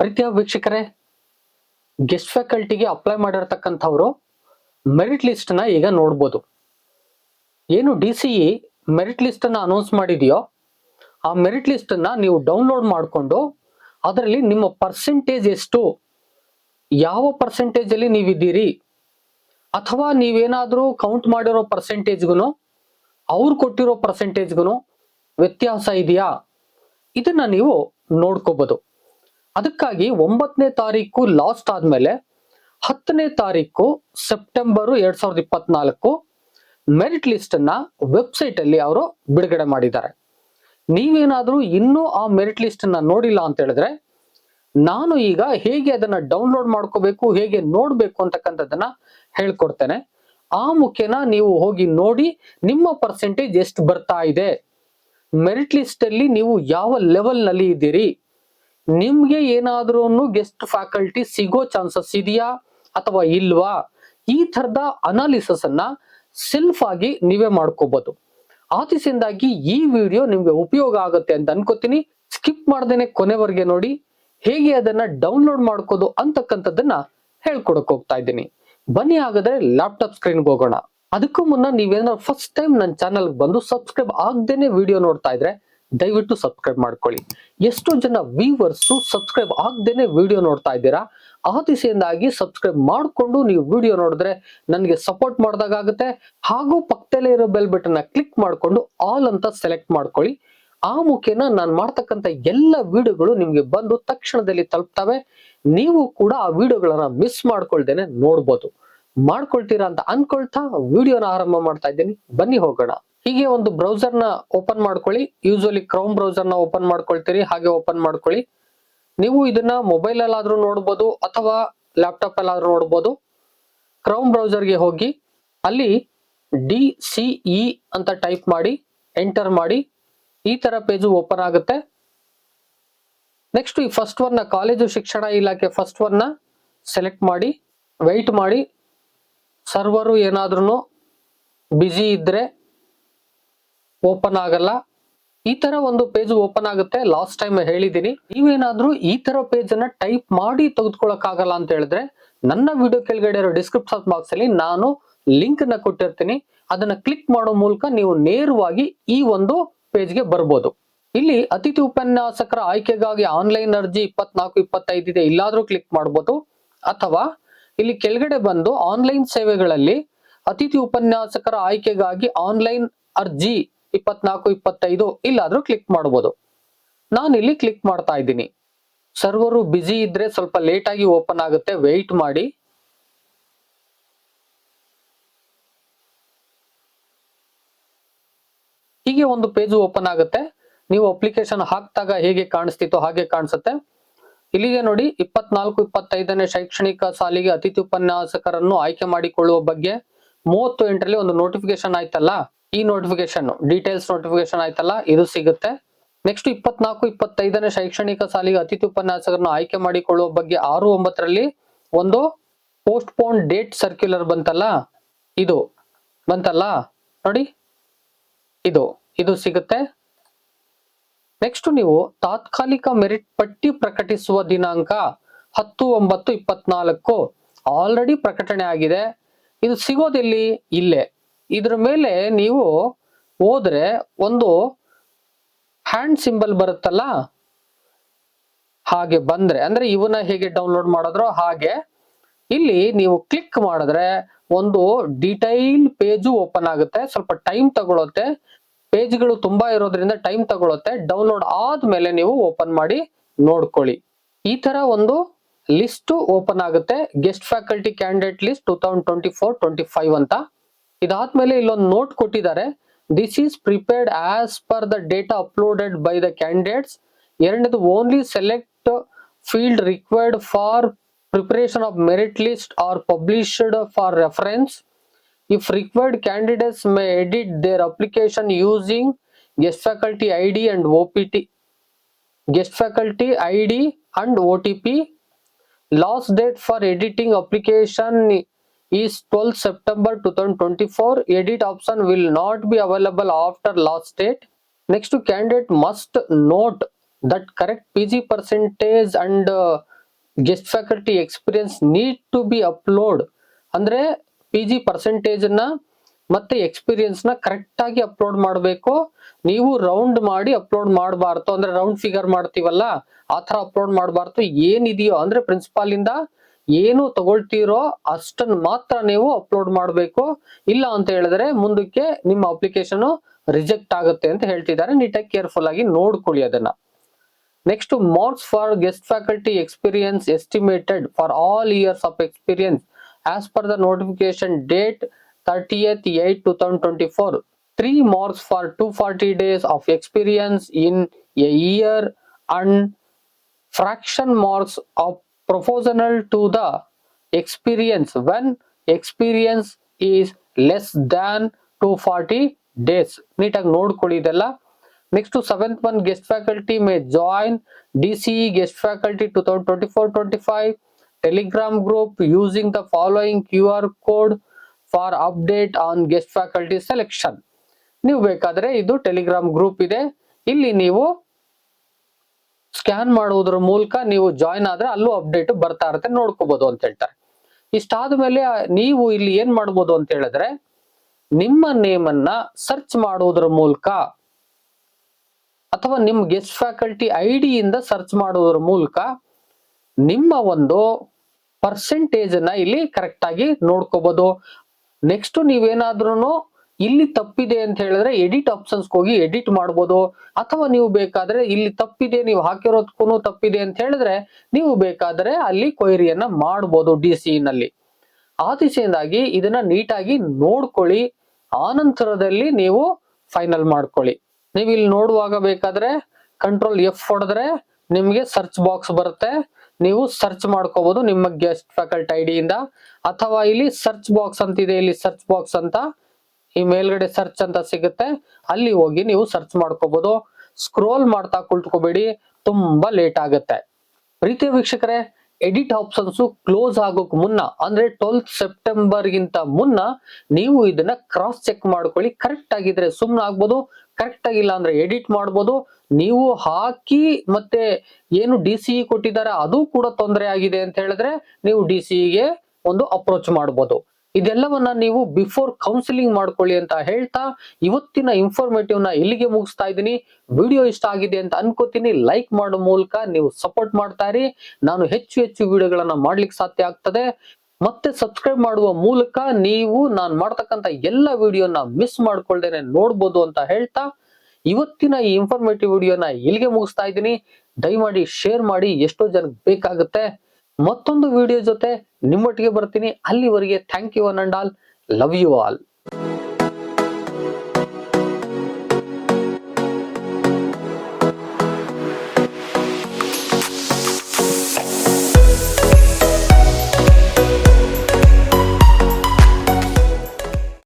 ಪ್ರೀತಿಯ ವೀಕ್ಷಕರೇ ಗೆಸ್ಟ್ ಫ್ಯಾಕಲ್ಟಿಗೆ ಅಪ್ಲೈ ಮಾಡಿರ್ತಕ್ಕಂಥವ್ರು ಮೆರಿಟ್ ಲಿಸ್ಟ್ನ ಈಗ ನೋಡ್ಬೋದು. ಏನು ಡಿ ಸಿ ಮೆರಿಟ್ ಲಿಸ್ಟ್ ಅನ್ನ ಅನೌನ್ಸ್ ಮಾಡಿದೆಯೋ, ಆ ಮೆರಿಟ್ ಲಿಸ್ಟ್ ನೀವು ಡೌನ್ಲೋಡ್ ಮಾಡಿಕೊಂಡು ಅದರಲ್ಲಿ ನಿಮ್ಮ ಪರ್ಸೆಂಟೇಜ್ ಎಷ್ಟು, ಯಾವ ಪರ್ಸೆಂಟೇಜ್ ಅಲ್ಲಿ ನೀವಿದ್ದೀರಿ, ಅಥವಾ ನೀವೇನಾದರೂ ಕೌಂಟ್ ಮಾಡಿರೋ ಪರ್ಸೆಂಟೇಜ್ಗೂ ಅವ್ರು ಕೊಟ್ಟಿರೋ ಪರ್ಸೆಂಟೇಜ್ಗೂ ವ್ಯತ್ಯಾಸ ಇದೆಯಾ, ಇದನ್ನ ನೀವು ನೋಡ್ಕೋಬಹುದು ಅದಕ್ಕಾಗಿ ಒಂಬತ್ತನೇ ತಾರೀಕು ಲಾಸ್ಟ್ ಆದ್ಮೇಲೆ ಹತ್ತನೇ ತಾರೀಕು ಸೆಪ್ಟೆಂಬರ್ ಎರಡ್ ಸಾವಿರದ ಇಪ್ಪತ್ನಾಲ್ಕು ಮೆರಿಟ್ ಲಿಸ್ಟ್ ಅನ್ನ ವೆಬ್ಸೈಟ್ ಅಲ್ಲಿ ಅವರು ಬಿಡುಗಡೆ ಮಾಡಿದ್ದಾರೆ. ನೀವೇನಾದ್ರೂ ಇನ್ನೂ ಆ ಮೆರಿಟ್ ಲಿಸ್ಟ್ ಅನ್ನ ನೋಡಿಲ್ಲ ಅಂತ ಹೇಳಿದ್ರೆ ನಾನು ಈಗ ಹೇಗೆ ಅದನ್ನ ಡೌನ್ಲೋಡ್ ಮಾಡ್ಕೋಬೇಕು, ಹೇಗೆ ನೋಡ್ಬೇಕು ಅಂತಕ್ಕಂಥದ್ದನ್ನ ಹೇಳ್ಕೊಡ್ತೇನೆ. ಆ ಮುಖೇನ ನೀವು ಹೋಗಿ ನೋಡಿ ನಿಮ್ಮ ಪರ್ಸೆಂಟೇಜ್ ಎಷ್ಟು ಬರ್ತಾ ಇದೆ. ಮೆರಿಟ್ ಲಿಸ್ಟ್ ಅಲ್ಲಿ ನೀವು ಯಾವ ಲೆವೆಲ್ನಲ್ಲಿ ಇದ್ದೀರಿ? ನಿಮ್ಗೆ ಏನಾದ್ರೂ ಗೆಸ್ಟ್ ಫ್ಯಾಕಲ್ಟಿ ಸಿಗೋ ಚಾನ್ಸಸ್ ಇದೆಯಾ ಅಥವಾ ಇಲ್ವಾ? ಈ ತರದ ಅನಾಲಿಸಸ್ ಅನ್ನ ಸೆಲ್ಫ್ ಆಗಿ ನೀವೇ ಮಾಡ್ಕೋಬಹುದು ಆತಿಸಿಂದಾಗಿ ಈ ವಿಡಿಯೋ ನಿಮ್ಗೆ ಉಪಯೋಗ ಆಗುತ್ತೆ ಅಂತ ಅನ್ಕೋತೀನಿ. ಸ್ಕಿಪ್ ಮಾಡ್ದೇನೆ ಕೊನೆವರೆಗೆ ನೋಡಿ. ಹೇಗೆ ಅದನ್ನ ಡೌನ್ಲೋಡ್ ಮಾಡ್ಕೋದು ಅಂತಕ್ಕಂಥದ್ದನ್ನ ಹೇಳ್ಕೊಡಕ್ ಹೋಗ್ತಾ ಇದ್ದೀನಿ. ಬನ್ನಿ ಹಾಗಾದ್ರೆ ಲ್ಯಾಪ್ಟಾಪ್ ಸ್ಕ್ರೀನ್ಗೆ ಹೋಗೋಣ. ಅದಕ್ಕೂ ಮುನ್ನ ನೀವೇನಾದ್ರು ಫಸ್ಟ್ ಟೈಮ್ ನನ್ನ ಚಾನಲ್ಗೆ ಬಂದು ಸಬ್ಸ್ಕ್ರೈಬ್ ಆಗದೇನೆ ವಿಡಿಯೋ ನೋಡ್ತಾ ಇದ್ರೆ ದಯವಿಟ್ಟು ಸಬ್ಸ್ಕ್ರೈಬ್ ಮಾಡ್ಕೊಳ್ಳಿ. ಎಷ್ಟೋ ಜನ ವ್ಯೂವರ್ಸ್ ಸಬ್ಸ್ಕ್ರೈಬ್ ಆಗದೇನೆ ವಿಡಿಯೋ ನೋಡ್ತಾ ಇದ್ದೀರಾ? ಆ ದಿಸೆಯಿಂದಾಗಿ ಸಬ್ಸ್ಕ್ರೈಬ್ ಮಾಡಿಕೊಂಡು ನೀವು ವಿಡಿಯೋ ನೋಡಿದ್ರೆ ನನಗೆ ಸಪೋರ್ಟ್ ಮಾಡಿದಾಗುತ್ತೆ ಹಾಗೂ ಪಕ್ಕದಲ್ಲೇ ಇರೋ ಬೆಲ್ ಬಟನ್ ಕ್ಲಿಕ್ ಮಾಡಿಕೊಂಡು ಆಲ್ ಅಂತ ಸೆಲೆಕ್ಟ್ ಮಾಡ್ಕೊಳ್ಳಿ. ಆ ಮುಖೇನ ನಾನು ಮಾಡ್ತಕ್ಕಂಥ ಎಲ್ಲ ವಿಡಿಯೋಗಳು ನಿಮಗೆ ಬಂದು ತಕ್ಷಣದಲ್ಲಿ ತಲುಪ್ತವೆ. ನೀವು ಕೂಡ ಆ ವಿಡಿಯೋಗಳನ್ನ ಮಿಸ್ ಮಾಡ್ಕೊಳ್ದೇನೆ ನೋಡ್ಬೋದು. ಮಾಡ್ಕೊಳ್ತೀರಾ ಅಂತ ಅನ್ಕೊಳ್ತಾ ವಿಡಿಯೋನ ಆರಂಭ ಮಾಡ್ತಾ ಇದ್ದೀನಿ. ಬನ್ನಿ ಹೋಗೋಣ. ಹೀಗೆ ಒಂದು ಬ್ರೌಸರ್ನ ಓಪನ್ ಮಾಡ್ಕೊಳ್ಳಿ. ಯೂಸ್ವಲಿ ಕ್ರೌಮ್ ಬ್ರೌಸರ್ನ ಓಪನ್ ಮಾಡ್ಕೊಳ್ತೀರಿ, ಹಾಗೆ ಓಪನ್ ಮಾಡ್ಕೊಳ್ಳಿ. ನೀವು ಇದನ್ನ ಮೊಬೈಲ್ ಅಲ್ಲಾದ್ರೂ ನೋಡ್ಬೋದು ಅಥವಾ ಲ್ಯಾಪ್ಟಾಪ್ ಅಲ್ಲಾದ್ರೂ ನೋಡ್ಬೋದು. ಕ್ರೌಮ್ ಬ್ರೌಸರ್ಗೆ ಹೋಗಿ, ಅಲ್ಲಿ ಡಿ ಸಿ ಇ ಅಂತ ಟೈಪ್ ಮಾಡಿ ಎಂಟರ್ ಮಾಡಿ, ಈ ತರ ಪೇಜು ಓಪನ್ ಆಗುತ್ತೆ. ನೆಕ್ಸ್ಟ್ ಈ ಫಸ್ಟ್ ಒನ್ ಕಾಲೇಜು ಶಿಕ್ಷಣ ಇಲಾಖೆ ಫಸ್ಟ್ ಒನ್ ಸೆಲೆಕ್ಟ್ ಮಾಡಿ ವೆಯ್ಟ್ ಮಾಡಿ. ಸರ್ವರು ಏನಾದ್ರೂ ಬ್ಯುಸಿ ಇದ್ರೆ ಓಪನ್ ಆಗಲ್ಲ. ಈ ತರ ಒಂದು ಪೇಜ್ ಓಪನ್ ಆಗುತ್ತೆ. ಲಾಸ್ಟ್ ಟೈಮ್ ಹೇಳಿದ್ದೀನಿ. ನೀವೇನಾದ್ರೂ ಈ ತರ ಪೇಜ್ ಅನ್ನ ಟೈಪ್ ಮಾಡಿ ತೆಗೆದುಕೊಳ್ಳಕ್ ಆಗಲ್ಲ ಅಂತ ಹೇಳಿದ್ರೆ ನನ್ನ ವಿಡಿಯೋ ಕೆಳಗಡೆ ಇರೋ ಡಿಸ್ಕ್ರಿಪ್ಷನ್ ಬಾಕ್ಸ್ ಅಲ್ಲಿ ನಾನು ಲಿಂಕ್ನ ಕೊಟ್ಟಿರ್ತೀನಿ. ಅದನ್ನ ಕ್ಲಿಕ್ ಮಾಡೋ ಮೂಲಕ ನೀವು ನೇರವಾಗಿ ಈ ಒಂದು ಪೇಜ್ಗೆ ಬರ್ಬೋದು. ಇಲ್ಲಿ ಅತಿಥಿ ಉಪನ್ಯಾಸಕರ ಆಯ್ಕೆಗಾಗಿ ಆನ್ಲೈನ್ ಅರ್ಜಿ ಇಪ್ಪತ್ನಾಲ್ಕು, ಇಪ್ಪತ್ತೈದು ಇದೆ. ಇಲ್ಲಾದ್ರೂ ಕ್ಲಿಕ್ ಮಾಡ್ಬೋದು. ಅಥವಾ ಇಲ್ಲಿ ಕೆಳಗಡೆ ಬಂದು ಆನ್ಲೈನ್ ಸೇವೆಗಳಲ್ಲಿ ಅತಿಥಿ ಉಪನ್ಯಾಸಕರ ಆಯ್ಕೆಗಾಗಿ ಆನ್ಲೈನ್ ಅರ್ಜಿ ಇಪ್ಪತ್ನಾಲ್ಕು, ಇಪ್ಪತ್ತೈದು ಇಲ್ಲಾದ್ರೂ ಕ್ಲಿಕ್ ಮಾಡ್ಬೋದು. ನಾನು ಇಲ್ಲಿ ಕ್ಲಿಕ್ ಮಾಡ್ತಾ ಇದ್ದೀನಿ. ಸರ್ವರು ಬ್ಯುಸಿ ಇದ್ರೆ ಸ್ವಲ್ಪ ಲೇಟ್ ಆಗಿ ಓಪನ್ ಆಗುತ್ತೆ. ವೆಯ್ಟ್ ಮಾಡಿ. ಹೀಗೆ ಒಂದು ಪೇಜ್ ಓಪನ್ ಆಗುತ್ತೆ. ನೀವು ಅಪ್ಲಿಕೇಶನ್ ಹಾಕ್ದಾಗ ಹೇಗೆ ಕಾಣಿಸ್ತಿತ್ತು ಹಾಗೆ ಕಾಣಿಸುತ್ತೆ. ಇಲ್ಲಿಗೆ ನೋಡಿ, ಇಪ್ಪತ್ನಾಲ್ಕು, ಇಪ್ಪತ್ತೈದನೇ ಶೈಕ್ಷಣಿಕ ಸಾಲಿಗೆ ಅತಿಥಿ ಉಪನ್ಯಾಸಕರನ್ನು ಆಯ್ಕೆ ಮಾಡಿಕೊಳ್ಳುವ ಬಗ್ಗೆ ಮೂವತ್ತು ಎಂಟರಲ್ಲಿ ಒಂದು ನೋಟಿಫಿಕೇಶನ್ ಆಯ್ತಲ್ಲ, ಈ ನೋಟಿಫಿಕೇಶನ್ ಡೀಟೇಲ್ಸ್ ನೋಟಿಫಿಕೇಶನ್ ಆಯ್ತಲ್ಲ, ಇದು ಸಿಗುತ್ತೆ. ನೆಕ್ಸ್ಟ್ ಇಪ್ಪತ್ನಾಲ್ಕು, ಇಪ್ಪತ್ತೈದನೇ ಶೈಕ್ಷಣಿಕ ಸಾಲಿಗೆ ಅತಿಥಿ ಉಪನ್ಯಾಸಕರನ್ನು ಆಯ್ಕೆ ಮಾಡಿಕೊಳ್ಳುವ ಬಗ್ಗೆ ಆರು ಒಂಬತ್ತರಲ್ಲಿ ಒಂದು ಪೋಸ್ಟ್ ಪೋನ್ ಡೇಟ್ ಸರ್ಕ್ಯುಲರ್ ಬಂತಲ್ಲ, ಇದು ಬಂತಲ್ಲ, ನೋಡಿ, ಇದು ಇದು ಸಿಗುತ್ತೆ. ನೆಕ್ಸ್ಟ್ ನೀವು ತಾತ್ಕಾಲಿಕ ಮೆರಿಟ್ ಪಟ್ಟಿ ಪ್ರಕಟಿಸುವ ದಿನಾಂಕ ಹತ್ತು ಒಂಬತ್ತು ಇಪ್ಪತ್ನಾಲ್ಕು. ಆಲ್ರೆಡಿ ಪ್ರಕಟಣೆ ಆಗಿದೆ. ಇದು ಸಿಗೋದಿಲ್ಲಿ ಇಲ್ಲೇ. ಇದ್ರ ಮೇಲೆ ನೀವು ಹೋದ್ರೆ ಒಂದು ಹ್ಯಾಂಡ್ ಸಿಂಬಲ್ ಬರುತ್ತಲ್ಲ? ಹಾಗೆ ಬಂದ್ರೆ, ಅಂದ್ರೆ ಇವನ್ನ ಹೇಗೆ ಡೌನ್ಲೋಡ್ ಮಾಡಿದ್ರೋ ಹಾಗೆ. ಇಲ್ಲಿ ನೀವು ಕ್ಲಿಕ್ ಮಾಡಿದ್ರೆ ಒಂದು ಡಿಟೈಲ್ ಪೇಜು ಓಪನ್ ಆಗುತ್ತೆ. ಸ್ವಲ್ಪ ಟೈಮ್ ತಗೊಳುತ್ತೆ. ಪೇಜ್ಗಳು ತುಂಬಾ ಇರೋದ್ರಿಂದ ಟೈಮ್ ತಗೊಳುತ್ತೆ. ಡೌನ್ಲೋಡ್ ಆದ್ಮೇಲೆ ನೀವು ಓಪನ್ ಮಾಡಿ ನೋಡ್ಕೊಳ್ಳಿ. ಈ ತರ ಒಂದು ಲಿಸ್ಟ್ ಓಪನ್ ಆಗುತ್ತೆ. Guest faculty candidate list two thousand twenty four, twenty five ಅಂತ. ಇದಾದ್ಮೇಲೆ ಇಲ್ಲೊಂದು ನೋಟ್ ಕೊಟ್ಟಿದ್ದಾರೆ. This is prepared as per the data uploaded by the candidates ಎರಡನೇದು only select field required for preparation of merit list are published for reference if required candidates may edit their application using guest faculty I D and using P T guest faculty I D and id T otp last date for editing application is 12 september 2024 edit option will not be available after last date next candidate must note that correct P G percentage and guest faculty experience need to be upload ಅಂದ್ರೆ P G percentage ನ ಮತ್ತೆ ಎಕ್ಸ್ಪೀರಿಯನ್ಸ್ನ correct ಆಗಿ upload ಮಾಡಬೇಕು. ನೀವು round ಮಾಡಿ upload ಮಾಡಬಾರ್ದು. ಅಂದ್ರೆ round figure ಮಾಡ್ತೀವಲ್ಲ, ಆ ತರ ಅಪ್ಲೋಡ್ ಮಾಡಬಾರ್ದು. ಏನಿದೆಯೋ, ಅಂದ್ರೆ ಪ್ರಿನ್ಸಿಪಾಲ್ ಇಂದ ಏನು ತಗೊಳ್ತೀರೋ ಅಷ್ಟನ್ನ ಮಾತ್ರ ನೀವು ಅಪ್ಲೋಡ್ ಮಾಡಬೇಕು. ಇಲ್ಲ ಅಂತ ಹೇಳಿದ್ರೆ ಮುಂದಕ್ಕೆ ನಿಮ್ಮ ಅಪ್ಲಿಕೇಶನ್ ರಿಜೆಕ್ಟ್ ಆಗುತ್ತೆ ಅಂತ ಹೇಳ್ತಿದ್ದಾರೆ. ನೀಟಾಗಿ ಕೇರ್ಫುಲ್ ಆಗಿ ನೋಡ್ಕೊಳ್ಳಿ ಅದನ್ನ. Next marks for guest faculty experience estimated for all years of experience as per the notification date thirtieth eight two thousand twenty four three marks for two forty days of experience in a year and fraction marks of proportional to the experience when experience is less than 240 days ನೀಟಾಗಿ ನೋಡ್ಕೊಳ್ಳಿ ಇದೆಲ್ಲ next seventh one guest faculty may join D C guest faculty two thousand twenty four twenty five Telegram group using the following Q R code For update on guest faculty selection. ನೀವು ಬೇಕಾದ್ರೆ ಇದು Telegram group ಇದೆ. ಇಲ್ಲಿ ನೀವು scan ಮಾಡುವುದರ ಮೂಲಕ ನೀವು join ಆದ್ರೆ ಅಲ್ಲೂ ಅಪ್ಡೇಟ್ ಬರ್ತಾ ಇರುತ್ತೆ ನೋಡ್ಕೋಬಹುದು ಅಂತ ಹೇಳ್ತಾರೆ. ಇಷ್ಟಾದ ಮೇಲೆ ನೀವು ಇಲ್ಲಿ ಏನ್ ಮಾಡ್ಬೋದು ಅಂತ ಹೇಳಿದ್ರೆ, ನಿಮ್ಮ ನೇಮ್ ಅನ್ನ ಸರ್ಚ್ ಮಾಡುವುದರ ಮೂಲಕ ಅಥವಾ ನಿಮ್ ಗೆಸ್ಟ್ ಫ್ಯಾಕಲ್ಟಿ ಐ ಇಂದ ಸರ್ಚ್ ಮಾಡುವುದರ ಮೂಲಕ ನಿಮ್ಮ ಒಂದು ಪರ್ಸೆಂಟೇಜ್ ಅನ್ನ ಇಲ್ಲಿ ಕರೆಕ್ಟ್ ಆಗಿ ನೋಡ್ಕೋಬಹುದು ನೆಕ್ಸ್ಟ್ ನೀವೇನಾದ್ರೂ ಇಲ್ಲಿ ತಪ್ಪಿದೆ ಅಂತ ಹೇಳಿದ್ರೆ ಎಡಿಟ್ ಆಪ್ಷನ್ಸ್ ಹೋಗಿ ಎಡಿಟ್ ಮಾಡ್ಬೋದು. ಅಥವಾ ನೀವು ಬೇಕಾದ್ರೆ ಇಲ್ಲಿ ತಪ್ಪಿದೆ, ನೀವು ಹಾಕಿರೋದಕ್ಕೂ ತಪ್ಪಿದೆ ಅಂತ ಹೇಳಿದ್ರೆ ನೀವು ಬೇಕಾದ್ರೆ ಅಲ್ಲಿ ಕೊಯ್ರಿಯನ್ನ ಮಾಡ್ಬೋದು ಡಿ ಸಿ ನಲ್ಲಿ ಆ ದಿಸೆಯಿಂದಾಗಿ ಇದನ್ನ ನೀಟಾಗಿ ನೋಡ್ಕೊಳ್ಳಿ. ಆನಂತರದಲ್ಲಿ ನೀವು ಫೈನಲ್ ಮಾಡ್ಕೊಳ್ಳಿ. ನೀವು ಇಲ್ಲಿ ನೋಡುವಾಗ ಬೇಕಾದ್ರೆ ಕಂಟ್ರೋಲ್ ಎಫ್ ಹೊಡೆದ್ರೆ ನಿಮ್ಗೆ ಸರ್ಚ್ ಬಾಕ್ಸ್ ಬರುತ್ತೆ. ನೀವು ಸರ್ಚ್ ಮಾಡ್ಕೋಬಹುದು ನಿಮ್ಮ ಗೆಸ್ಟ್ ಫ್ಯಾಕಲ್ಟಿ ಐಡಿಯಿಂದ ಅಥವಾ ಇಲ್ಲಿ ಸರ್ಚ್ ಬಾಕ್ಸ್ ಅಂತ ಇದೆ ಇಲ್ಲಿ ಸರ್ಚ್ ಬಾಕ್ಸ್ ಅಂತ ಈ ಮೇಲ್ಗಡೆ ಸರ್ಚ್ ಅಂತ ಸಿಗುತ್ತೆ. ಅಲ್ಲಿ ಹೋಗಿ ನೀವು ಸರ್ಚ್ ಮಾಡ್ಕೋಬಹುದು ಸ್ಕ್ರೋಲ್ ಮಾಡ್ತಾ ಕುಳಿತುಕೋಬೇಡಿ, ತುಂಬಾ ಲೇಟ್ ಆಗುತ್ತೆ. ಪ್ರೀತಿಯ ವೀಕ್ಷಕರೇ ಎಡಿಟ್ ಆಪ್ಷನ್ಸ್ ಕ್ಲೋಸ್ ಆಗೋಕ್ ಮುನ್ನ, ಅಂದ್ರೆ ಟ್ವೆಲ್ತ್ ಸೆಪ್ಟೆಂಬರ್ ಗಿಂತ ಮುನ್ನ, ನೀವು ಇದನ್ನ ಕ್ರಾಸ್ ಚೆಕ್ ಮಾಡ್ಕೊಳ್ಳಿ. ಕರೆಕ್ಟ್ ಆಗಿದ್ರೆ ಸುಮ್ಮನೆ ಆಗ್ಬೋದು. ಕರೆಕ್ಟ್ ಆಗಿಲ್ಲ ಅಂದ್ರೆ ಎಡಿಟ್ ಮಾಡ್ಬೋದು. ನೀವು ಹಾಕಿ ಮತ್ತೆ ಏನು ಡಿ ಸಿ ಕೊಟ್ಟಿದ್ದಾರೆ ಅದು ಕೂಡ ತೊಂದರೆ ಆಗಿದೆ ಅಂತ ಹೇಳಿದ್ರೆ ನೀವು ಡಿ ಗೆ ಒಂದು ಅಪ್ರೋಚ್ ಮಾಡ್ಬೋದು. ಇದೆಲ್ಲವನ್ನ ನೀವು ಬಿಫೋರ್ ಕೌನ್ಸಿಲಿಂಗ್ ಮಾಡ್ಕೊಳ್ಳಿ ಅಂತ ಹೇಳ್ತಾ ಇವತ್ತಿನ ಇನ್ಫಾರ್ಮೇಟಿವ್ನ ಇಲ್ಲಿಗೆ ಮುಗಿಸ್ತಾ ಇದ್ದೀನಿ. ವಿಡಿಯೋ ಇಷ್ಟ ಆಗಿದೆ ಅಂತ ಅನ್ಕೋತೀನಿ. ಲೈಕ್ ಮಾಡೋ ಮೂಲಕ ನೀವು ಸಪೋರ್ಟ್ ಮಾಡ್ತಾ ಇರಿ. ನಾನು ಹೆಚ್ಚು ಹೆಚ್ಚು ವಿಡಿಯೋಗಳನ್ನ ಮಾಡ್ಲಿಕ್ಕೆ ಸಾಧ್ಯ ಆಗ್ತದೆ. ಮತ್ತೆ ಸಬ್ಸ್ಕ್ರೈಬ್ ಮಾಡುವ ಮೂಲಕ ನೀವು ನಾನು ಮಾಡ್ತಕ್ಕಂಥ ಎಲ್ಲ ವಿಡಿಯೋನ ಮಿಸ್ ಮಾಡ್ಕೊಳ್ದೇನೆ ನೋಡ್ಬೋದು ಅಂತ ಹೇಳ್ತಾ ಇವತ್ತಿನ ಈ ಇನ್ಫಾರ್ಮೇಟಿವ್ ವಿಡಿಯೋನ ಇಲ್ಲಿಗೆ ಮುಗಿಸ್ತಾ ಇದ್ದೀನಿ. ದಯಮಾಡಿ ಶೇರ್ ಮಾಡಿ, ಎಷ್ಟೋ ಜನಕ್ಕೆ ಬೇಕಾಗುತ್ತೆ. ಮತ್ತೊಂದು ವಿಡಿಯೋ ಜೊತೆ ನಿಮ್ಮೊಟ್ಟಿಗೆ ಬರ್ತೀನಿ. ಅಲ್ಲಿವರೆಗೆ thank you an and all love you all